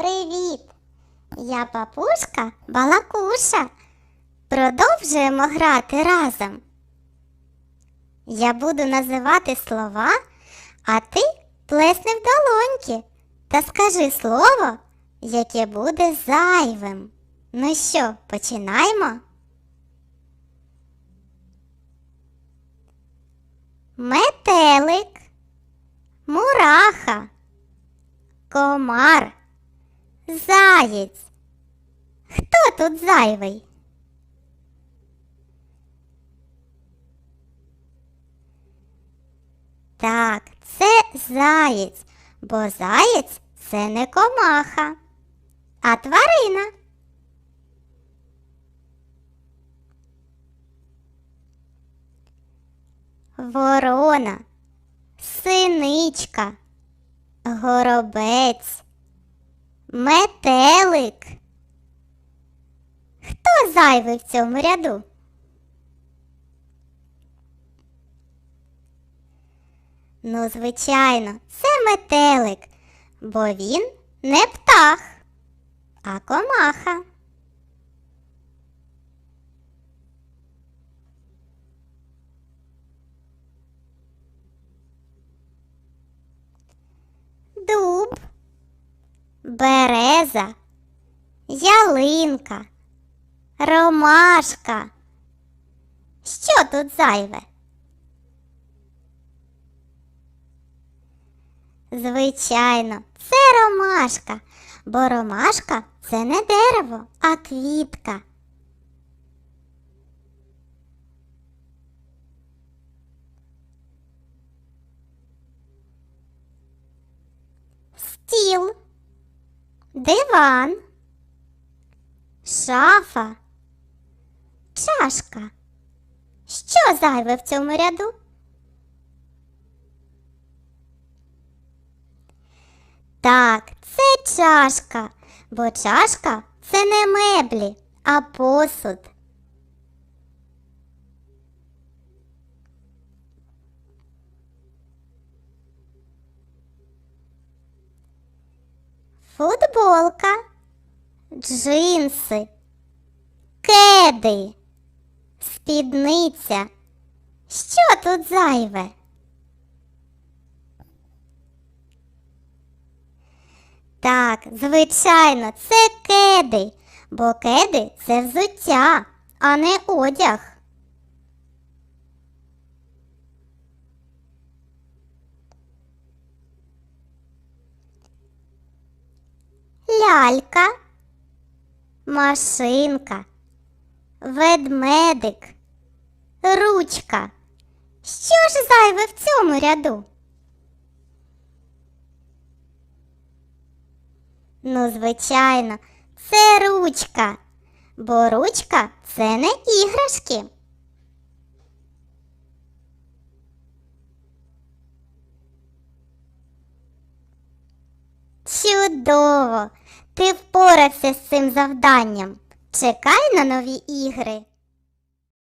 Привіт! Я папушка Балакуша. Продовжуємо грати разом. Я буду називати слова, а ти плесни в долоньки та скажи слово, яке буде зайвим. Ну що, починаємо? Метелик, мураха, комар, заєць. Хто тут зайвий? Так, це заєць, бо заєць це не комаха, а тварина. Ворона, синичка, горобець, метелик. Хто зайвий в цьому ряду? Ну, звичайно, це метелик, бо він не птах, а комаха. Береза, ялинка, ромашка. Що тут зайве? Звичайно, це ромашка, бо ромашка це не дерево, а квітка. Диван, шафа, чашка. Що зайве в цьому ряду? Так, це чашка, бо чашка це не меблі, а посуд. Футболка, джинси, кеди, спідниця. Що тут зайве? Так, звичайно, це кеди, бо кеди це взуття, а не одяг. Лялька, машинка, ведмедик, ручка. Що ж зайве в цьому ряду? Ну, звичайно, це ручка, бо ручка це не іграшки. Чудово! Ти впорався з цим завданням. Чекай на нові ігри.